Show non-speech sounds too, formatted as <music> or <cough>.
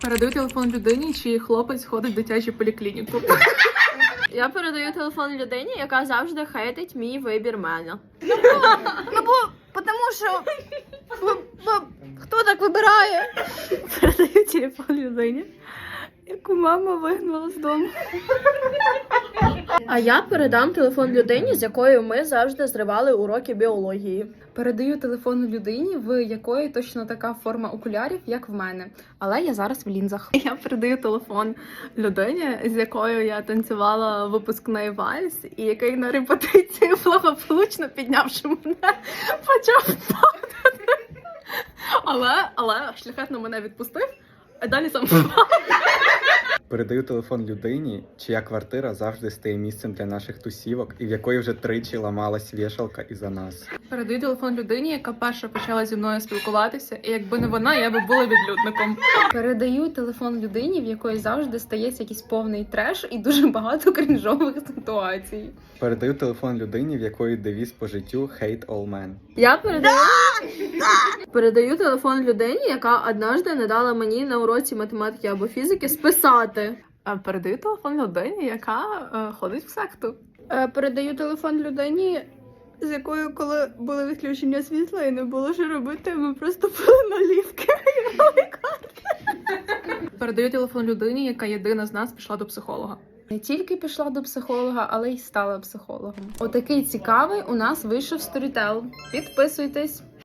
Передаю телефон людині, чий хлопець ходить в дитячу поліклініку. <laughs> Я передаю телефон людині, яка завжди хейтить мій вибір мене. Ну бо тому що бо, бо, хто так вибирає? Передаю телефон людині, яку мама вигнала з дому. А я передам телефон людині, з якою ми завжди зривали уроки біології. Передаю телефон людині, в якої точно така форма окулярів, як в мене. Але я зараз в лінзах. <laughs> Я передаю телефон людині, з якою я танцювала випускний вальс, і який на репетиції <laughs> благополучно піднявши мене, почав падати. Але, але шляхетно мене відпустив, а далі сам впав. <laughs> Передаю телефон людині, чия квартира завжди стає місцем для наших тусівок, і в якої вже тричі ламалась вішалка із-за нас. Передаю телефон людині, яка перша почала зі мною спілкуватися, і якби не вона, я би була відлюдником. Передаю телефон людині, в якої завжди стається якийсь повний треш і дуже багато крінжових ситуацій. Передаю телефон людині, в якої девіз по життю Hate all men. Я передаю, передаю телефон людині, яка однажды не дала мені на уроці математики або фізики списати. А передаю телефон людині, яка е, ходить в секту. Е, Передаю телефон людині, з якою, коли були відключення світла і не було що робити, ми просто пили налівки. Передаю телефон людині, яка єдина з нас пішла до психолога. Не тільки пішла до психолога, але й стала психологом. Отакий цікавий у нас вийшов сторітел. Підписуйтесь.